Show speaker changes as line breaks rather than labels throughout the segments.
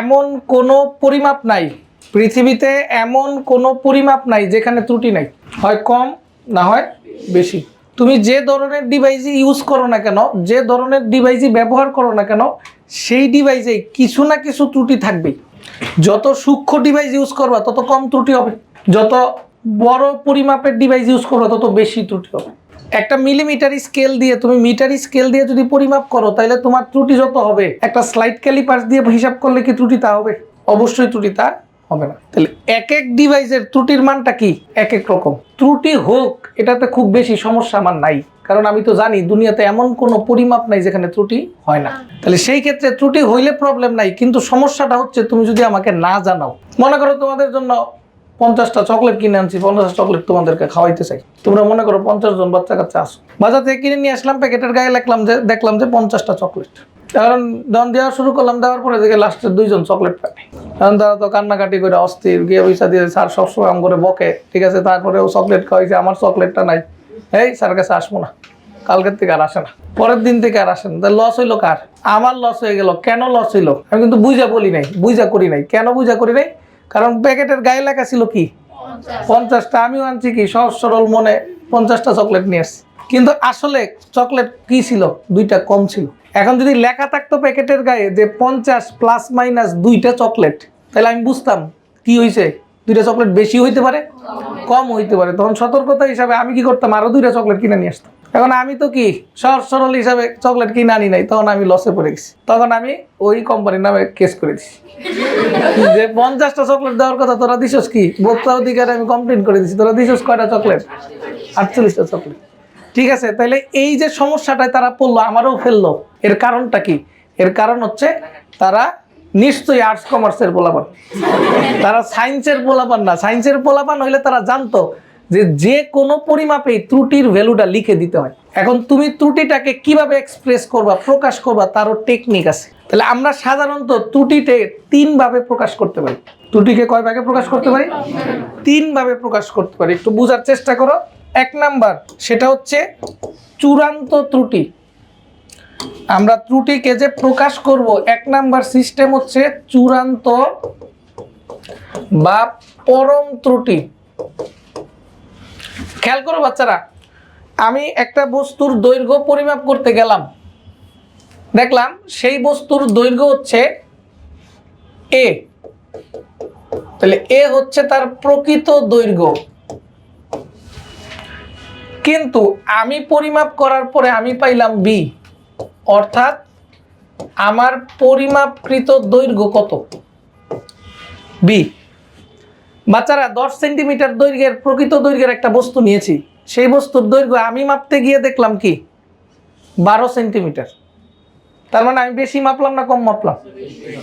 এমন কোনো পরিমাপ নাই। পৃথিবীতে এমন কোনো পরিমাপ নাই যেখানে ত্রুটি নাই। হয় কম না হয় বেশি। তুমি যে ধরনের ডিভাইসই ইউজ করো না কেন, যে ধরনের ডিভাইসই ব্যবহার করো না কেন, সেই ডিভাইসে কিছু না কিছু ত্রুটি থাকবেই। যত সূক্ষ্ম ডিভাইস ইউজ করবা, তত কম ত্রুটি হবে। যত বড় পরিমাপের ডিভাইস ইউজ করবা, তত বেশি ত্রুটি হবে। একটা মিলিমিটার স্কেল দিয়ে, তুমি মিটার স্কেল দিয়ে যদি পরিমাপ করো তাহলে তোমার ত্রুটি যত হবে, একটা স্লাইড ক্যালিপার্স দিয়ে হিসাব করলে কি ত্রুটি তা হবে? অবশ্যই ত্রুটি তা হবে না। তাহলে এক এক ডিভাইসের ত্রুটির মানটা কি? এক এক রকম। ত্রুটি হোক, এটাতে খুব বেশি সমস্যা আমার নাই। কারণ আমি তো জানি, দুনিয়াতে এমন কোনো পরিমাপ নাই যেখানে ত্রুটি হয় না। তাহলে সেই ক্ষেত্রে ত্রুটি হইলে প্রবলেম নাই, কিন্তু সমস্যাটা হচ্ছে তুমি যদি আমাকে না জানাও। মনে করো তোমাদের জন্য পঞ্চাশটা চকলেট কিনে আনছি পঞ্চাশটা চকলেট তোমাদেরকে খাওয়াইতে চাই। তোমরা মনে করো পঞ্চাশ জন বাচ্চা কাচ্চা আসো বাজার থেকে কিনে নিয়ে আসলাম, প্যাকেটের গায়ে লিখলাম যে, দেখলাম যে পঞ্চাশটা চকলেট কারণ দন দেওয়া শুরু করলাম, দেওয়ার পরে দেখে লাস্টের দুইজন চকলেট পাবে। কারণ তারা তো কান্নাকাটি করে অস্থির, গিয়ে পয়সা দিয়ে স্যার সবসময় আম করে বকে, ঠিক আছে? তারপরে ও চকলেট খাওয়াইছে, আমার চকলেটটা নাই। এই স্যার কাছে আসব না। কালকের থেকে আর আসে না। পরের দিন থেকে আর আসে না লস হইল কার? আমার লস হয়ে গেল। কেন লস হইল? আমি কিন্তু বুঝা বলি নাই, বুঝা করি নাই। কেন বুঝা করি নাই? কারণ প্যাকেটের গায়ে লেখা ছিল কি? পঞ্চাশটা। আমিও আনছি কি? সহজ সরল মনে পঞ্চাশটা চকলেট নিয়ে আসছি। কিন্তু আসলে চকলেট কি ছিল? দুইটা কম ছিল। এখন যদি লেখা থাকতো প্যাকেটের গায়ে যে পঞ্চাশ প্লাস মাইনাস দুইটা চকলেট, তাহলে আমি বুঝতাম কি হয়েছে দুইটা চকলেট বেশি হইতে পারে কম হইতে পারে। তখন সতর্কতা হিসাবে আমি কি করতাম? আরও দুইটা চকলেট কিনে নিয়ে আসতাম। এখন আমি তো কি সহজ সরল হিসাবে চকলেট কিনে আনি নাই, তখন আমি লসে পড়ে গেছি। তখন আমি ওই কোম্পানির নামে কেস করে দিছি। যে পঞ্চাশটা চকলেট দেওয়ার কথা তোরা দিছস কি? ভোক্তা অধিকারে আমি কমপ্লেন করে দিছি, তোরা দিছস কয়টা চকলেট আটচল্লিশটা চকলেট ঠিক আছে তাহলে এই যে সমস্যাটায় তারা পড়ল, আমারও ফেলল। এর কারণটা কি? এর কারণ হচ্ছে তারা নিশ্চয়ই আর্টস কমার্সের পোলাপান। তারা সায়েন্সের পোলাপান না। সায়েন্সের পোলাপান হইলে তারা জানতো যে যে কোনো পরিমাপেই ত্রুটির ভ্যালুটা লিখে দিতে হয়। এখন তুমি ত্রুটিটাকে কীভাবে এক্সপ্রেস করবা, প্রকাশ করবা, তারও টেকনিক আছে। তাহলে আমরা সাধারণত ত্রুটিতে তিন ভাবে প্রকাশ করতে পারি। ত্রুটিকে কয় ভাগে প্রকাশ করতে পারি? তিন ভাবে প্রকাশ করতে পারি। একটু বোঝার চেষ্টা করো। এক নাম্বার, সেটা হচ্ছে চূড়ান্ত ত্রুটি। আমরা ত্রুটিকে যে প্রকাশ করব, এক নাম্বার সিস্টেম হচ্ছে চূড়ান্ত বা পরম ত্রুটি। খেয়াল করো বাচ্চারা, আমি একটা বস্তুর দৈর্ঘ্য পরিমাপ করতে গেলাম। দেখলাম সেই বস্তুর দৈর্ঘ্য হচ্ছে এ তাহলে এ হচ্ছে তার প্রকৃত দৈর্ঘ্য। কিন্তু আমি পরিমাপ করার পরে আমি পাইলাম বি অর্থাৎ আমার পরিমাপকৃত দৈর্ঘ্য কত? বি বাচ্চারা দশ সেন্টিমিটার দৈর্ঘ্যের প্রকৃত দৈর্ঘ্যের একটা বস্তু নিয়েছি। সেই বস্তুর দৈর্ঘ্য আমি মাপতে গিয়ে দেখলাম কি? বারো সেন্টিমিটার। তার মানে আমি বেশি মাপলাম না কম মাপলাম?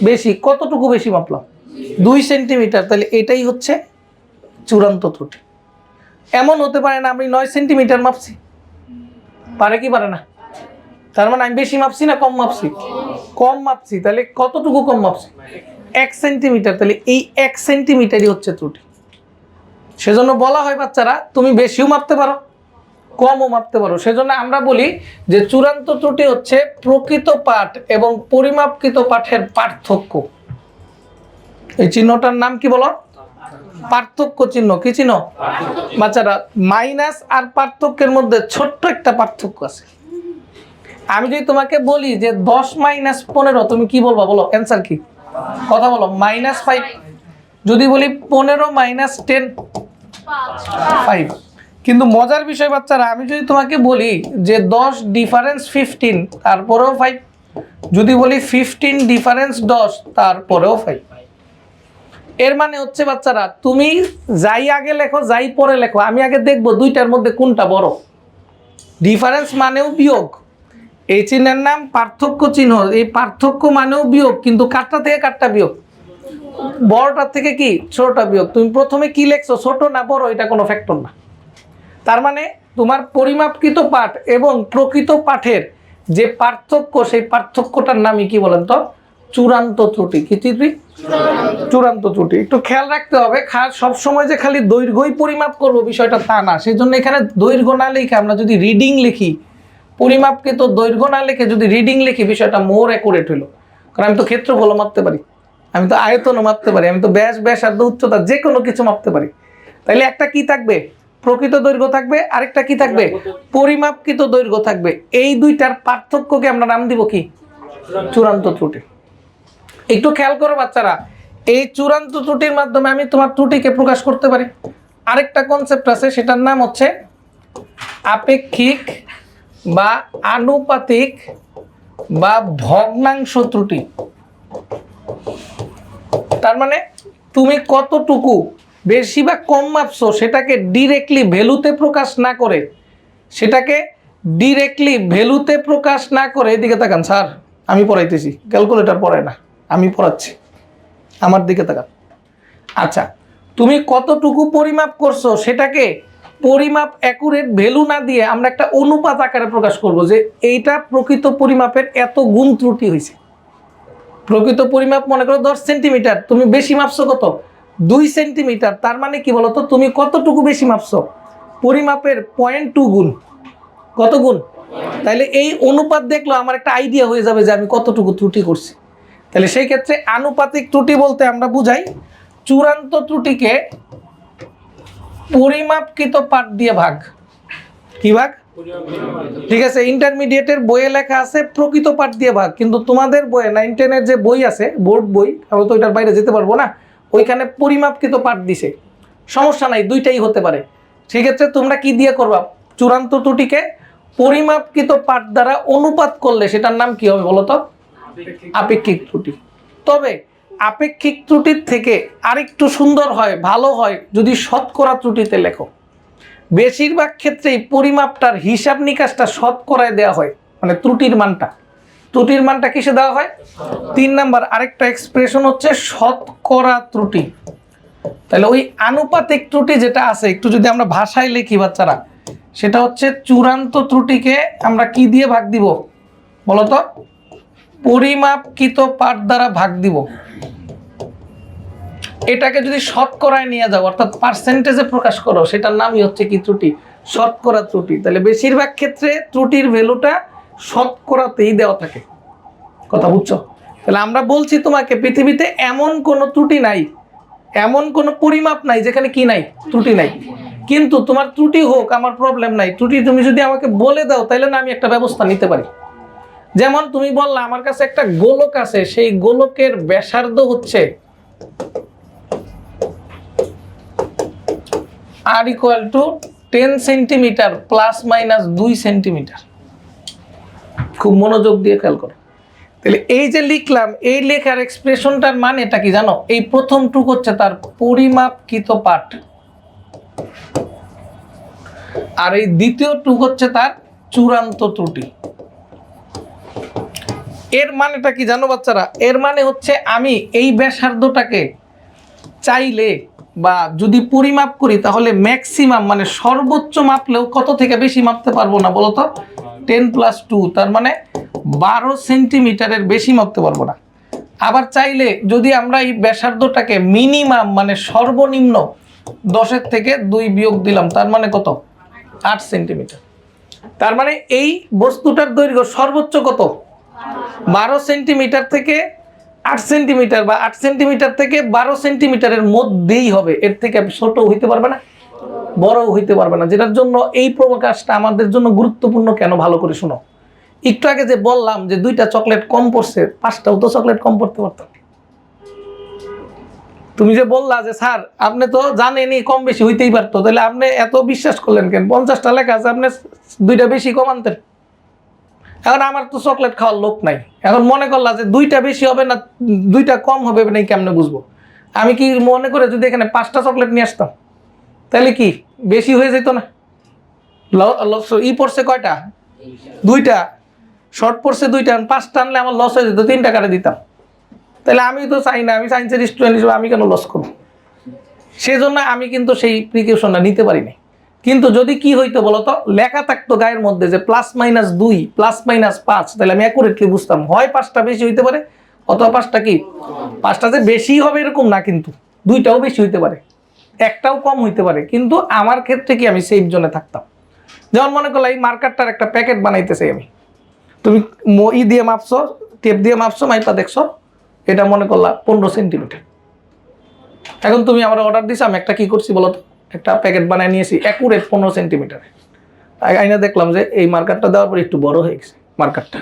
বেশি। কতটুকু বেশি মাপলাম? দুই সেন্টিমিটার। তাহলে এটাই হচ্ছে চূড়ান্ত ত্রুটি। এমন হতে পারে না আমি নয় সেন্টিমিটার মাপছি। পারে কি পারে না? তার মানে আমি বেশি মাপছি না কম মাপছি? কম মাপছি। তাহলে কতটুকু কম মাপছি? এক সেন্টিমিটার তাহলে এই এক সেন্টিমিটারই হচ্ছে ত্রুটি। সেজন্য বলা হয় বাচ্চারা, তুমি বেশিও মাপতে পারো, কমও মাপতে পারো। সেজন্য আমরা বলি যে চূড়ান্ত ত্রুটি হচ্ছে প্রকৃত পাঠ এবং পরিমাপকৃত পাঠের পার্থক্য। এই চিহ্নটার নাম কি বলো? পার্থক্য চিহ্ন। কি চিহ্ন? বাচ্চারা মাইনাস আর পার্থক্যের মধ্যে ছোট্ট একটা পার্থক্য আছে। আমি যদি তোমাকে বলি যে দশ মাইনাস পনেরো, তুমি কি বলবা? বলো অ্যান্সার কি? কথা বলো মাইনাস ফাইভ যদি বলি পনেরো মাইনাস টেন ফাইভ কিন্তু মজার বিষয় বাচ্চারা, আমি যদি তোমাকে বলি যে দশ ডিফারেন্স ফিফটিন তারপরেও ফাইভ যদি বলি ফিফটিন ডিফারেন্স দশ, তারপরেও ফাইভ এর মানে হচ্ছে বাচ্চারা, তুমি যাই আগে লেখো, যাই পরে লেখো, আমি আগে দেখব দুইটার মধ্যে কোনটা বড়। ডিফারেন্স মানেও বিয়োগ। এই চিহ্নের নাম পার্থক্য চিহ্ন। এই পার্থক্য মানেও বিয়োগ, কিন্তু কাঠটা থেকে কাঠটা বিয়োগ? বড়টার থেকে কি? ছোটটা বিয়োগ। তুমি প্রথমে কি লেখছো, ছোট না বড়? এটা কোনো ফ্যাক্টর না। তার মানে তোমার পরিমাপকৃত পাঠ এবং প্রকৃত পাঠের যে পার্থক্য, সেই পার্থক্যটার নামই কি বলেন তো? চূড়ান্ত ত্রুটি। কি ত্রুটি? চূড়ান্ত ত্রুটি। একটু খেয়াল রাখতে হবে, খা- সবসময় যে খালি দৈর্ঘ্যই পরিমাপ করব বিষয়টা তা না। সেই জন্য এখানে দৈর্ঘ্য না লিখে আমরা যদি রিডিং লিখি পরিমাপকৃত দৈর্ঘ্য না লিখে যদি রিডিং লিখি বিষয়টা মোর অ্যাকুরেট হইল। কারণ আমি তো ক্ষেত্রফল মাপতে পারি। আমি তো আয়তনও মাপতে পারি। আমি তো ব্যাস ব্যাস ব্যাসার্ধ উচ্চতা যে কোনো কিছু মাপতে পারি। তাইলে একটা কি থাকবে? প্রকৃত দৈর্ঘ্য থাকবে। আরেকটা কি থাকবে? পরিমাপকৃত দৈর্ঘ্য থাকবে। এই দুইটার পার্থক্যকে আমরা নাম দিব কি? চূড়ান্ত ত্রুটি। একটু খেয়াল করো বাচ্চারা। এই চূড়ান্ত ত্রুটির মাধ্যমে আমি তোমার ত্রুটিকে প্রকাশ করতে পারি। আরেকটা কনসেপ্ট আছে, সেটার নাম হচ্ছে আপেক্ষিক বা আনুপাতিক বা ভগ্নাংশ ত্রুটি তার মানে তুমি কতটুকু বেশি বা কম মাপছো সেটাকে ডিরেক্টলি ভ্যালুতে প্রকাশ না করে, সেটাকে ডিরেক্টলি ভ্যালুতে প্রকাশ না করে, এদিকে তাকান, স্যার, আমি পড়াইতেছি ক্যালকুলেটর পড়ায় না, আমি পড়াচ্ছি, আমার দিকে তাকান। আচ্ছা তুমি কতটুকু পরিমাপ করছ সেটাকে পরিমাপ অ্যাকুরেট ভ্যালু না দিয়ে আমরা একটা অনুপাত আকারে প্রকাশ করব যে এইটা প্রকৃত পরিমাপের এত গুণ ত্রুটি হয়েছে। প্রকৃত পরিমাপ মনে করো দশ সেন্টিমিটার তুমি বেশি মাপছো কত? দুই সেন্টিমিটার তার মানে কি বলতো? তুমি কতটুকু বেশি মাপছো? পরিমাপের পয়েন্ট টু গুণ। কত গুণ? তাহলে এই অনুপাত দেখল আমার একটা আইডিয়া হয়ে যাবে যে আমি কতটুকু ত্রুটি করছি। তাহলে সেই ক্ষেত্রে আনুপাতিক ত্রুটি বলতে আমরা বুঝাই, চূড়ান্ত ত্রুটিকে পরিমাপকৃত পাঠ দিয়ে ভাগ। কি ভাগ? ঠিক আছে ইন্টারমিডিয়েটের বইয়ে লেখা আছে প্রকৃত পাঠ দিয়ে ভাগ, কিন্তু তোমাদের বইয়ে নাইন টেনের যে বই আছে বোর্ড বই, আমরা তো ওইটার বাইরে যেতে পারব না, ওইখানে পরিমাপকৃত পাঠ দিছে। সমস্যা নাই, দুইটাই হতে পারে। সেক্ষেত্রে তোমরা কি দিয়ে করবা? চূড়ান্ত ত্রুটিকে পরিমাপকৃত পাঠ দ্বারা অনুপাত করলে সেটার নাম কি হবে বলো তো? আপেক্ষিক ত্রুটি। তবে আপেক্ষিক ত্রুটির থেকে আরেকটু সুন্দর হয়, ভালো হয় যদি শতকরা ত্রুটিতে লেখো। বেশিরভাগ ক্ষেত্রেই পরিমাপটার হিসাব নিকাশটা শতকরায় দেওয়া হয় মানে ত্রুটির মানটা। ত্রুটির মানটা কিসে দেওয়া হয়? তিন নাম্বার, আরেকটা এক্সপ্রেশন হচ্ছে শতকরা ত্রুটি। তাহলে ওই আনুপাতিক ত্রুটি যেটা আছে, একটু যদি আমরা ভাষায় লিখি বাচ্চারা, সেটা হচ্ছে চূড়ান্ত ত্রুটিকে আমরা কি দিয়ে ভাগ দিব? বলতো পরিমাপকৃত পাঠ দ্বারা ভাগ দিব। এটাকে যদি শতকরায় নিয়ে যাও, অর্থাৎ পার্সেন্টেজে প্রকাশ করো, সেটার নামই হচ্ছে কি ত্রুটি? শতকরা ত্রুটি। তাহলে বেশিরভাগ ক্ষেত্রে ত্রুটির ভ্যালুটা শতকরাতেই দেওয়া থাকে। কথা বুঝছ? তাহলে আমরা বলছি তোমাকে, পৃথিবীতে এমন কোনো ত্রুটি নাই, এমন কোনো পরিমাপ নাই যেখানে কি নাই? ত্রুটি নাই। কিন্তু তোমার ত্রুটি হোক, আমার প্রবলেম নাই। ত্রুটি তুমি যদি আমাকে বলে দাও, তাহলে না আমি একটা ব্যবস্থা নিতে পারি। যেমন তুমি বললা, আমার কাছে একটা গোলক আছে, সেই গোলকের ব্যাসার্ধ হচ্ছে R equal to ten centimetre plus minus দুই সেন্টিমিটার খুব মনোযোগ দিয়ে খেয়াল করো। তাহলে এই যে লিখলাম, এই লেখার এক্সপ্রেশনটার মানেটা কি জানো? এই প্রথমটুক হচ্ছে তার পরিমাপকৃত পাঠ। আর এই দ্বিতীয় টুক হচ্ছে তার চূড়ান্ত ত্রুটি। এর মানেটা কি জানো বাচ্চারা? এর মানে হচ্ছে আমি এই ব্যাসার্ধটাকে চাইলে বা যদি পরিমাপ করি তাহলে ম্যাক্সিমাম মানে সর্বোচ্চ মাপলেও কত থেকে বেশি মাপতে পারব না বলতো? টেন প্লাস টু তার মানে বারো সেন্টিমিটারের বেশি মাপতে পারব না। আবার চাইলে যদি আমরা এই ব্যাসার্ধটাকে মিনিমাম মানে সর্বনিম্ন দশের থেকে দুই বিয়োগ দিলাম, তার মানে কত? আট সেন্টিমিটার তার মানে এই বস্তুটার দৈর্ঘ্য সর্বোচ্চ কত? বারো সেন্টিমিটার থেকে আট সেন্টিমিটার বা আট সেন্টিমিটার থেকে বারো সেন্টিমিটারের মধ্যেই হবে। এর থেকে ছোট হইতে পারবে না বড় হইতে পারবে না। যেটার জন্য এই প্রকাশটা আমাদের জন্য গুরুত্বপূর্ণ কেন ভালো করে শোনো। একটু আগে যে বললাম যে দুইটা চকলেট কম পড়ছে, পাঁচটাও তো চকলেট কম পড়তে পারতাম। তুমি যে বললা যে, স্যার, আপনি তো জানেনই কম বেশি হইতেই পারতো। তাহলে আপনি এত বিশ্বাস করলেন কেন? পঞ্চাশটা লেখা আছে, আপনি দুইটা বেশি কম আনতেন। এখন আমার তো চকলেট খাওয়ার লোক নাই। এখন মনে করলা যে দুইটা বেশি হবে না, দুইটা কম হবে না কেমনে বুঝব? আমি কি মনে করে যদি এখানে পাঁচটা চকলেট নিয়ে আসতাম, তাহলে কি বেশি হয়ে যেত না? ই পড়ছে কয়টা? দুইটা। শর্ট পড়ছে দুইটা পাঁচটা আনলে আমার লস হয়ে যেত, তিনটা কাটে দিতাম। তাহলে আমি তো চাই না, আমি সায়েন্সের স্টুডেন্ট হিসেবে আমি কেন লস করব? সেজন্য আমি কিন্তু সেই প্রিকশনটা নিতে পারিনি। কিন্তু যদি কি হইতো বলতো? লেখা থাকতো গায়ের মধ্যে যে প্লাস মাইনাস দুই প্লাস মাইনাস পাঁচ, তাহলে আমি অ্যাকুরেটলি বুঝতাম। হয় পাঁচটা বেশি হইতে পারে, অথবা পাঁচটা কি? পাঁচটা যে বেশি হবে এরকম না কিন্তু, দুইটাও বেশি হইতে পারে, একটাও কম হইতে পারে। কিন্তু আমার ক্ষেত্রে কি আমি সেফ জোনে থাকতাম। যেমন মনে করল এই মার্কারটার একটা প্যাকেট বানাইতে চাই আমি। তুমি ই দিয়ে মাপছো টেপ দিয়ে মাপছো, মাইপা দেখছ, এটা মনে করলা পনেরো সেন্টিমিটার এখন তুমি আমার অর্ডার দিছো, আমি একটা কি করছি বলো তো একটা প্যাকেট বানিয়ে নিয়েছি অ্যাকুরেট পনেরো সেন্টিমিটার। আইনা দেখলাম যে এই মার্কারটা দেওয়ার পর একটু বড় হয়ে গেছে মার্কারটা।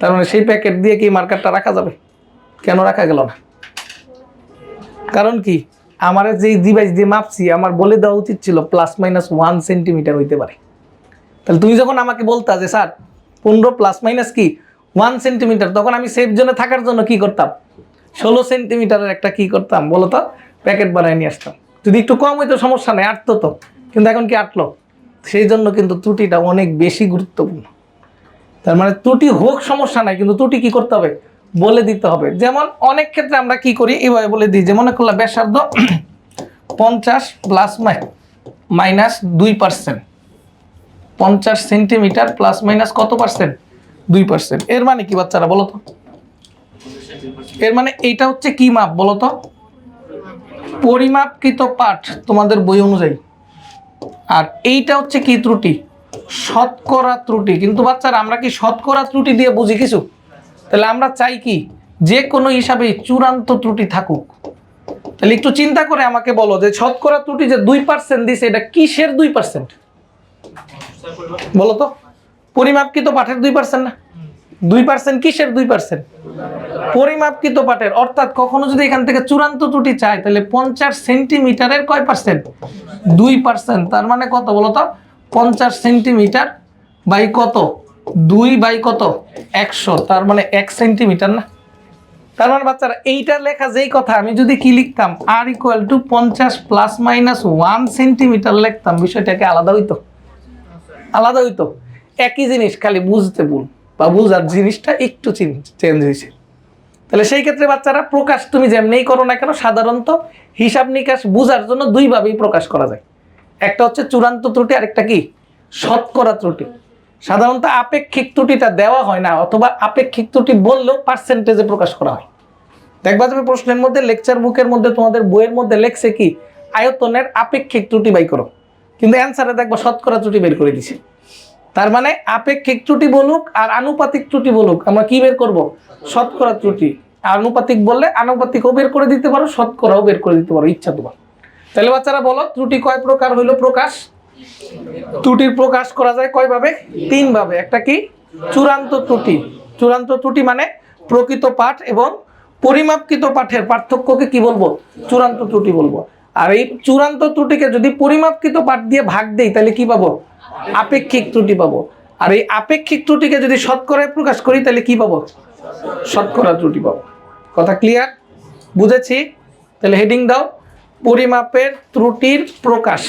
তার মানে সেই প্যাকেট দিয়ে কি মার্কারটা রাখা যাবে? কেন রাখা গেল না? কারণ কি? আমার যেই ডিভাইস দিয়ে মাপছি, আমার বলে দেওয়া উচিত ছিল প্লাস মাইনাস ওয়ান সেন্টিমিটার হইতে পারে। তাহলে তুমি যখন আমাকে বলতা যে, স্যার, পনেরো প্লাস মাইনাস কি? ওয়ান সেন্টিমিটার তখন আমি সেফ জোনে থাকার জন্য কি করতাম? ষোলো সেন্টিমিটারের একটা কি করতাম? বলো তো, প্যাকেট বানায় নিয়ে আসতাম। যদি একটু কম হইতো সমস্যা নেই, আটতো তো। কিন্তু এখন কি আটলো? সেই জন্য কিন্তু ত্রুটিটা অনেক বেশি গুরুত্বপূর্ণ। তার মানে ত্রুটি হোক, সমস্যা নাই, কিন্তু ত্রুটি কি করতে হবে? বলে দিতে হবে। যেমন অনেক ক্ষেত্রে আমরা কি করি? এভাবে বলে দিই যে মনে করলাম ব্যাসার্ধ পঞ্চাশ প্লাস মাইনাস দুই পার্সেন্ট পঞ্চাশ সেন্টিমিটার প্লাস মাইনাস কত পার্সেন্ট দুই পার্সেন্ট এর মানে কি বাচ্চারা, বলো তো? এর মানে এইটা হচ্ছে কি মাপ, বলো তো? পরিমাপকৃত পাঠ তোমাদের বই অনুযায়ী। আর এইটা হচ্ছে কি ত্রুটি? শতকরা ত্রুটি। কিন্তু বাচ্চারা, আমরা কি শতকরা ত্রুটি দিয়ে বুঝি কিছু? তাহলে আমরা চাই কি? যে কোনো হিসাবে চূড়ান্ত ত্রুটি থাকুক। তাহলে একটু চিন্তা করে আমাকে বলো যে শতকরা ত্রুটি যে দুই পার্সেন্ট দিছে, এটা কিসের দুই পার্সেন্ট? বলো তো। পরিমাপকৃত পাঠের দুই পার্সেন্ট না? দুই পার্সেন্ট কিসের দুই পার্সেন্ট পরিমাপকৃত পাটের। অর্থাৎ কখনো যদি এখান থেকে চূড়ান্ত ত্রুটি চায়, তাহলে পঞ্চাশ সেন্টিমিটারের কয় পার্সেন্ট দুই পার্সেন্ট তার মানে কত বলো তো? পঞ্চাশ সেন্টিমিটার বাই কত? দুই বাই কত? একশো। তার মানে এক সেন্টিমিটার না? তার মানে বাচ্চারা, এইটা লেখা যেই কথা, আমি যদি কি লিখতাম? আর ইকুয়াল টু পঞ্চাশ প্লাস মাইনাস ওয়ান সেন্টিমিটার লিখতাম। বিষয়টাকে আলাদা হইতো। আলাদা হইতো। একই জিনিস, খালি বুঝতে ভুল। বা বুঝার জিনিসটা একটু চেঞ্জ হয়েছে। তাহলে সেই ক্ষেত্রে বাচ্চারা প্রকাশ তুমি যেমনিই করো না কেন, সাধারণত হিসাব নিকাশ বুঝার জন্য দুইভাবেই প্রকাশ করা যায়। একটা হচ্ছে চূড়ান্ত ত্রুটি আর একটা কি? শতকরা ত্রুটি। সাধারণত আপেক্ষিক ত্রুটিটা দেওয়া হয় না, অথবা আপেক্ষিক ত্রুটি বললেও পার্সেন্টেজে প্রকাশ করা হয়। দেখবা তুমি প্রশ্নের মধ্যে লেকচার বুকের মধ্যে, তোমাদের বইয়ের মধ্যে লেখছে কি? আয়তনের আপেক্ষিক ত্রুটি বাই করো। কিন্তু অ্যান্সারে দেখব শতকরা ত্রুটি বের করে দিছে। তার মানে আপেক্ষিক ত্রুটি বলুক আর আনুপাতিক ত্রুটি বলুক, আমরা কি বের করব? শতকরা ত্রুটি। আনুপাতিক বললে আনুপাতিকও বের করে দিতে পারো, শতকরাও বের করে দিতে পারো, ইচ্ছা তোমার। তাহলে বাচ্চারা বলো, ত্রুটি কয় প্রকার হইল প্রকাশ? ত্রুটির প্রকাশ করা যায় কয়ভাবে? তিন ভাবে একটা কি? চূড়ান্ত ত্রুটি। চূড়ান্ত ত্রুটি মানে প্রকৃত পাঠ এবং পরিমাপকৃত পাঠের পার্থক্যকে কি বলব? চূড়ান্ত ত্রুটি বলব। আর এই চূড়ান্ত ত্রুটিকে যদি পরিমাপকৃত পাঠ দিয়ে ভাগ দেই, তাহলে কি পাবো? আপেক্ষিক ত্রুটি পাবো। আর এই আপেক্ষিক ত্রুটিকে যদি শতকরায় প্রকাশ করি, তাহলে কি পাবো? শতকরা ত্রুটি পাবো। কথা ক্লিয়ার বুঝেছি? তাহলে হেডিং দাও। পরিমাপের ত্রুটির প্রকাশ।